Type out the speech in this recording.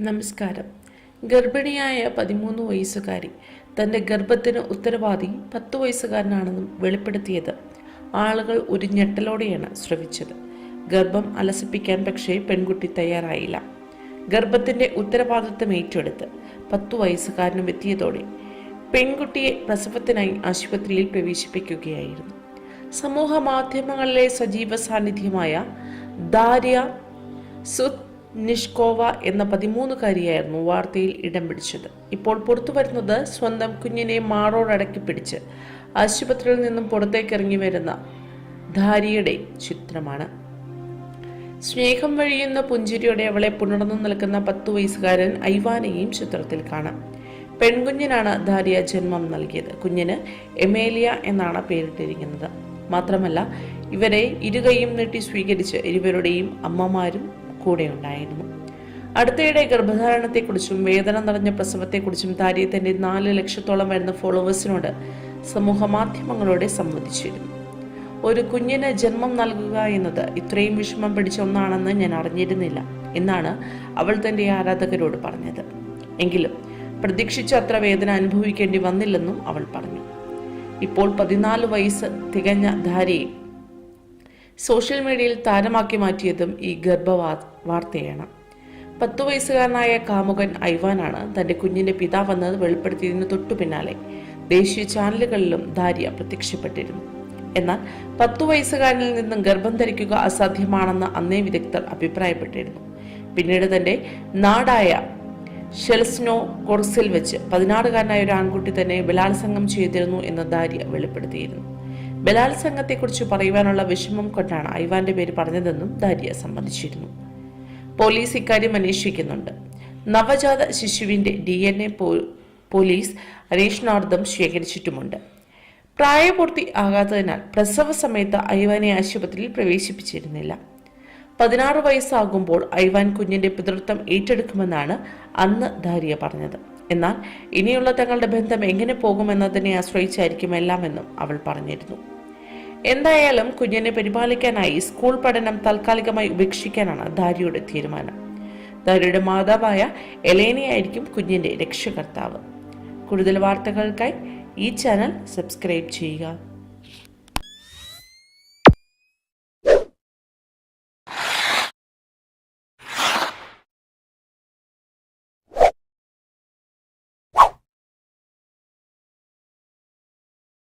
നമസ്കാരം. ഗർഭിണിയായ പതിമൂന്ന് വയസ്സുകാരി തന്റെ ഗർഭത്തിന് ഉത്തരവാദി പത്ത് വയസ്സുകാരനാണെന്നും വെളിപ്പെടുത്തിയത് ആളുകൾ ഒരു ഞെട്ടലോടെയാണ് ശ്രവിച്ചത്. ഗർഭം അലസിപ്പിക്കാൻ പക്ഷേ പെൺകുട്ടി തയ്യാറായില്ല. ഗർഭത്തിന്റെ ഉത്തരവാദിത്വം ഏറ്റെടുത്ത് പത്തു വയസ്സുകാരനും എത്തിയതോടെ പെൺകുട്ടിയെ പ്രസവത്തിനായി ആശുപത്രിയിൽ പ്രവേശിപ്പിക്കുകയായിരുന്നു. സമൂഹ മാധ്യമങ്ങളിലെ സജീവ സാന്നിധ്യമായ ദാര്യ സുത് നിഷ്കോവ എന്ന പതിമൂന്നുകാരിയായിരുന്നു വാർത്തയിൽ ഇടം പിടിച്ചത്. ഇപ്പോൾ പുറത്തു വരുന്നത് സ്വന്തം കുഞ്ഞിനെ മാറോടടക്കി പിടിച്ച് ആശുപത്രിയിൽ നിന്നും പുറത്തേക്ക് ഇറങ്ങി വരുന്ന ധാരിയുടെ ചിത്രമാണ്. സ്നേഹം വഴിയുന്ന പുഞ്ചിരിയോടെ അവളെ പുണർന്നു നിൽക്കുന്ന പത്തു വയസ്സുകാരൻ ഐവാനെയും ചിത്രത്തിൽ കാണാം. പെൺകുഞ്ഞിനാണ് ധാരിയ ജന്മം നൽകിയത്. കുഞ്ഞിന് എമേലിയ എന്നാണ് പേരിട്ടിരിക്കുന്നത്. മാത്രമല്ല ഇവരെ ഇരുകൈയും നീട്ടി സ്വീകരിച്ച് ഇരുവരുടെയും അമ്മമാരും കൂടെ ഉണ്ടായിരുന്നു അടുത്തയിടെ ഗർഭധാരണത്തെക്കുറിച്ചും വേദന നിറഞ്ഞ പ്രസവത്തെക്കുറിച്ചും ധാരിയെ തന്റെ നാല് ലക്ഷത്തോളം വരുന്ന ഫോളോവേഴ്സിനോട് സമൂഹ മാധ്യമങ്ങളോടെ സംവദിച്ചിരുന്നു. ഒരു കുഞ്ഞിന് ജന്മം നൽകുക എന്നത് ഇത്രയും വിഷമം പിടിച്ച ഒന്നാണെന്ന് ഞാൻ അറിഞ്ഞിരുന്നില്ല എന്നാണ് അവൾ തന്റെ ആരാധകരോട് പറഞ്ഞത്. എങ്കിലും പ്രതീക്ഷിച്ച അത്ര വേദന അനുഭവിക്കേണ്ടി വന്നില്ലെന്നും അവൾ പറഞ്ഞു. ഇപ്പോൾ പതിനാല് വയസ്സ് തികഞ്ഞ ധാരയെ സോഷ്യൽ മീഡിയയിൽ താരമാക്കി മാറ്റിയതും ഈ ഗർഭവാ വാർത്തയാണ് പത്തു വയസ്സുകാരനായ കാമുകൻ ഐവാനാണ് തന്റെ കുഞ്ഞിന്റെ പിതാവെന്നത് വെളിപ്പെടുത്തിയതിനു തൊട്ടു പിന്നാലെ ദേശീയ ചാനലുകളിലും ദാരിയ പ്രത്യക്ഷപ്പെട്ടിരുന്നു. എന്നാൽ പത്തു വയസ്സുകാരനിൽ നിന്നും ഗർഭം ധരിക്കുക അസാധ്യമാണെന്ന് അന്നേ വിദഗ്ധർ അഭിപ്രായപ്പെട്ടിരുന്നു. പിന്നീട് തന്റെ നാടായ ഷെൽസ്നോ കൊർസിൽ വെച്ച് പതിനാറുകാരനായ ഒരു ആൺകുട്ടി തന്നെ ബലാത്സംഗം ചെയ്തിരുന്നു എന്ന് ദാരിയ വെളിപ്പെടുത്തിയിരുന്നു. ബലാത്സംഗത്തെക്കുറിച്ച് പറയുവാനുള്ള വിഷമം കൊണ്ടാണ് ഐവാന്റെ പേര് പറഞ്ഞതെന്നും ദാരിയ സമ്മതിച്ചിരുന്നു. പോലീസ് ഇക്കാര്യം അന്വേഷിക്കുന്നുണ്ട്. നവജാത ശിശുവിന്റെ ഡി എൻ എ പോലീസ് അന്വേഷണാർത്ഥം ശേഖരിച്ചിട്ടുമുണ്ട്. പ്രായപൂർത്തി ആകാത്തതിനാൽ പ്രസവ സമയത്ത് ഐവാനെ ആശുപത്രിയിൽ പ്രവേശിപ്പിച്ചിരുന്നില്ല. പതിനാറ് വയസ്സാകുമ്പോൾ ഐവാൻ കുഞ്ഞിന്റെ പിതൃത്വം ഏറ്റെടുക്കുമെന്നാണ് അന്ന് ധാരിയ പറഞ്ഞത്. എന്നാൽ ഇനിയുള്ള തങ്ങളുടെ ബന്ധം എങ്ങനെ പോകുമെന്നതിനെ ആശ്രയിച്ചായിരിക്കും എല്ലാമെന്നും അവൾ പറഞ്ഞിരുന്നു. എന്തായാലും കുഞ്ഞിനെ പരിപാലിക്കാനായി സ്കൂൾ പഠനം താൽക്കാലികമായി ഉപേക്ഷിക്കാനാണ് ദാരിയുടെ തീരുമാനം. ദാരിയുടെ മാതാവായ എലേനയായിരിക്കും കുഞ്ഞിന്റെ രക്ഷകർത്താവ്. കൂടുതൽ വാർത്തകൾക്കായി ഈ ചാനൽ സബ്സ്ക്രൈബ് ചെയ്യുക.